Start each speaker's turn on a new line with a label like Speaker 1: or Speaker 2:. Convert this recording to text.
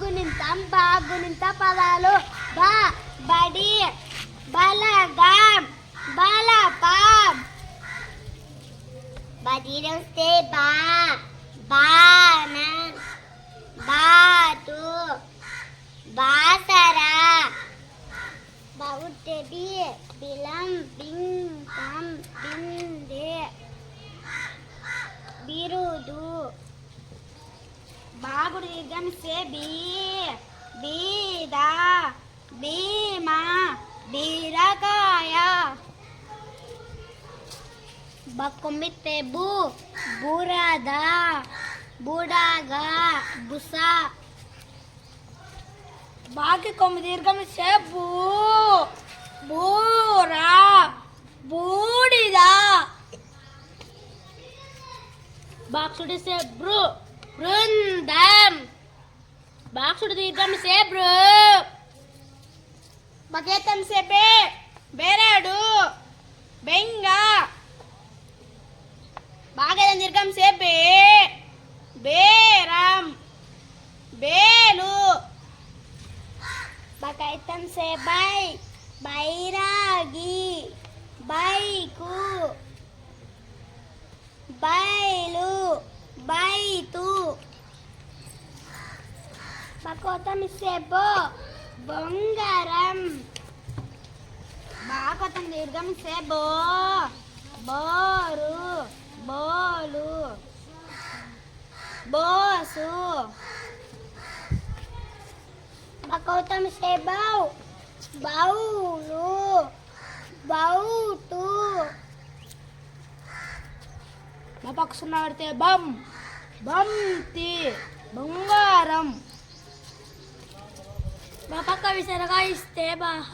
Speaker 1: బాగునింతం బాగునింత పదాలు. బా బడి బలగం బలపం. బడి వస్తే బా బాన బాతు బాసరా. బాగుంటే బి బిలం బింకం బిందె బిరుదు బాగుడు దీర్ఘం బీ బీద భీమా బీరకాయ బొమ్మితే బూ బురద బుడగా బుస బాకి కొమ్మి దీర్ఘం సే బూ బూరా బూడిద బాక్సుడి సే బ్రు బృందం బాక్సుడు దీర్ఘం సేబ్రు బకేతం సేపే బేరాడు బెంగ బాగేతం దీర్ఘం సేపే బేరం బేలు బకైతం సే బై బైరాగి బైకు బైలు బైతు బకోతం సెబో. బొంగరం. బాకోతం దీర్ఘం సెబో. బోరు. బోలు. బోసు. బకౌతం బౌ బౌలు. బౌటు. మా పక్షున్న సున్నా పెడితే బం. బంతి. బంగారం. habe ich der reiches Thema.